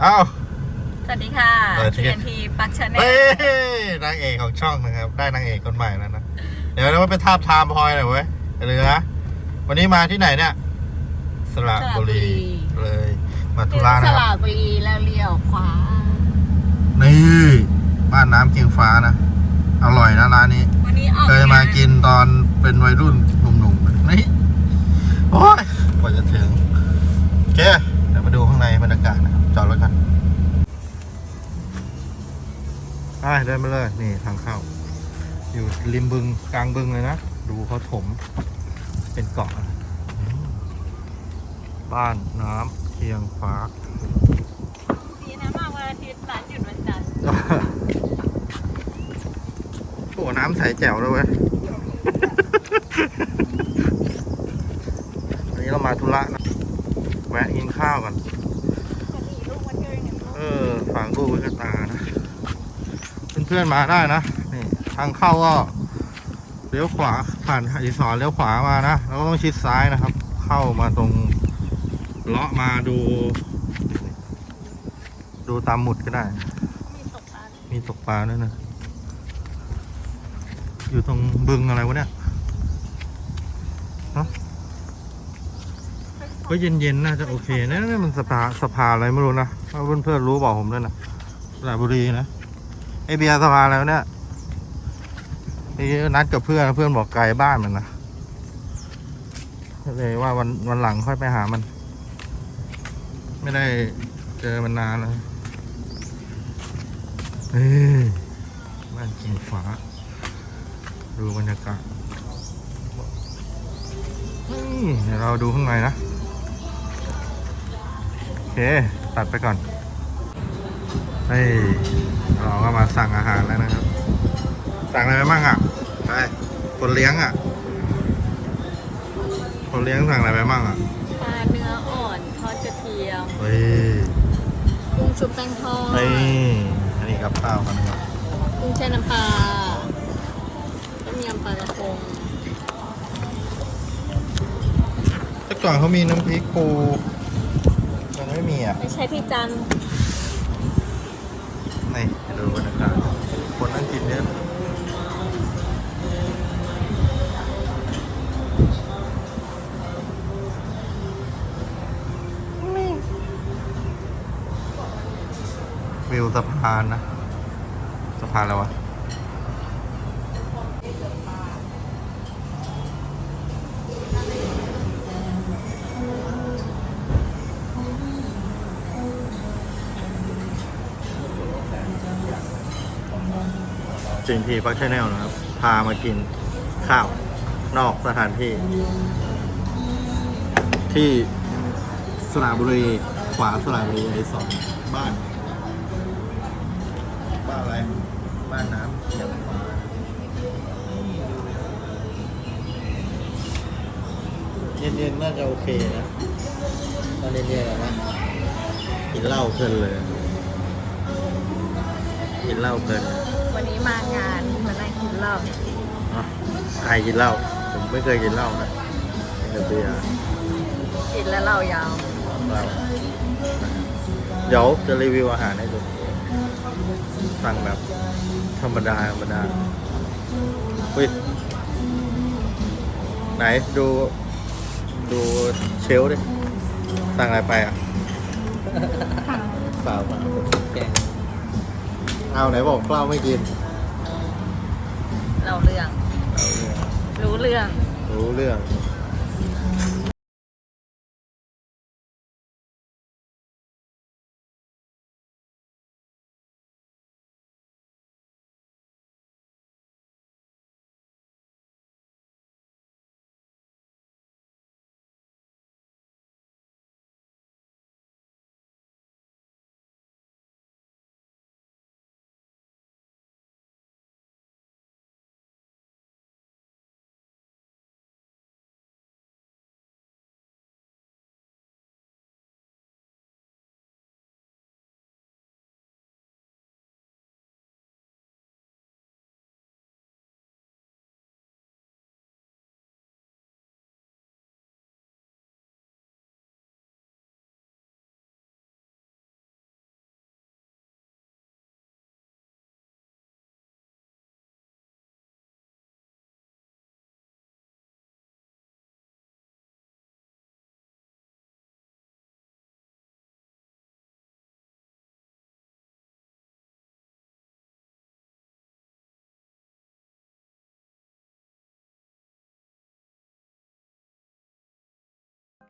เอ้าสวัสดีค่ะสวัสดี TNT ปักชาแนเฮ้ลยนางเอกของช่องนะครับ ได้นางเอกคนใหม่แล้วนะ เดี๋ยวเราไปทาบทามพลอยหน่อยเว้ยเหลือวันนี้มาที่ไหนเนี่ย สระบุรีเลย มาธุระสนะครับ ระบุรีแล้วเลี้ยวขวานี่ บ้านน้ำเกียงฟ้านะ อร่อยนะร้านนี้ วันนี้ออกเคยมางนกินตอนเป็นวัยรุ่นหนุ่มๆนี่ โอ้ยกว่าจะถึงโอเคเดี๋ยวมาดูข้างในบรรยากาศ ไปเดินไปเลยนี่ทางเข้า อยู่ริมบึงกลางบึงเลยนะ ดูเขาถม เป็นเกาะนะอืมบ้านน้ำเคียงฟ้าดีนะมาวันอาทิตย์ร้านหยุดวันจันทร์โอ้น้ำใสแจ๋วเลยเว้ยวันนี้เรามาธุระนะ แวะกินข้าวกันวันนี้ลูกมาเจอกันเออฝังกูไว้กับตานะเพื่อนมาได้นะนี่ทางเข้าก็เลี้ยวขวาผ่านอีสอนเลี้ยวขวามานะแล้วก็ต้องชิดซ้ายนะครับ เข้ามาตรงเลาะมาดู ดูตามหมุดก็ได้ มีตกปลามีตกปลาด้วยนะอยู่ตรงบึงอะไรวะเนี่ยฮะก็เย็นๆน่าจะโอเคนะนี่มันสภาสภาอะไรไม่รู้นะถ้าเพื่อนๆรู้บอกผมด้วยนะสระบุรีนะ ไอเบียร์สภาแล้วเนี่ยนี่นัดกับเพื่อนเพื่อนบอกไกลบ้านมันนะก็เลยว่าวันวันหลังค่อยไปหามัน ไม่ได้เจอมันนานแล้วเฮ้ยบ้านกิงฟ้า ดูบรรยากาศเดี๋ยวเราดูข้างในนะ โอเค ตัดไปก่อน ฮ้ยเราก็มาสั่งอาหารแล้วนะครับ สั่งอะไรไปบ้างอะไปคนเลี้ยงอะ คนเลี้ยงสั่งอะไรไปบ้างอะปลาเนื้ออ่อนทอดกระเทียมเฮ้ยกุ้งชุบแป้งทอดเฮ้ยอันนี้กับข้าวกันนะครับกุ้งแช่น้ำปลาต้มยำปลากระพงแต่ก่อนเขามีน้ำพริกปูมันไม่มีอะ ไม่ใช่ที่จันทร์ นี่ดูบรรยากาศคนนั่งกินเยอะวิวสะพานนะ สะพานอะไรวะ สิ่งที่พักชแนลนะครับ พามากินข้าวนอกสถานที่ ที่สระบุรี ขวาสระบุรีไอสองบ้าน บ้านอะไร บ้านน้ำเขียงฟ้าเย็นๆน่าจะโอเคนะตอนเย็นๆอะนะกินเหล้าเพลินเลย กินเหล้าเพลิน วันนี้มางานมานั่งกินเหล้าอะใครกินเหล้า ผมไม่เคยกินเหล้านะเดี๋ยวเบียร์กินแล้วเหล้ายาว เหล้าเดี๋ยวจะรีวิวอาหารให้ดู สั่งแบบธรรมดาธรรมดาอุ้ยไหนดูดูเชลฟ์ดิ สั่งอะไรไปอะ เปล่าเปล่าแกง เอาไหนบอกเหล้าไม่กิน เราเรื่องเอาเรื่อง รู้เรื่อง รู้เรื่อง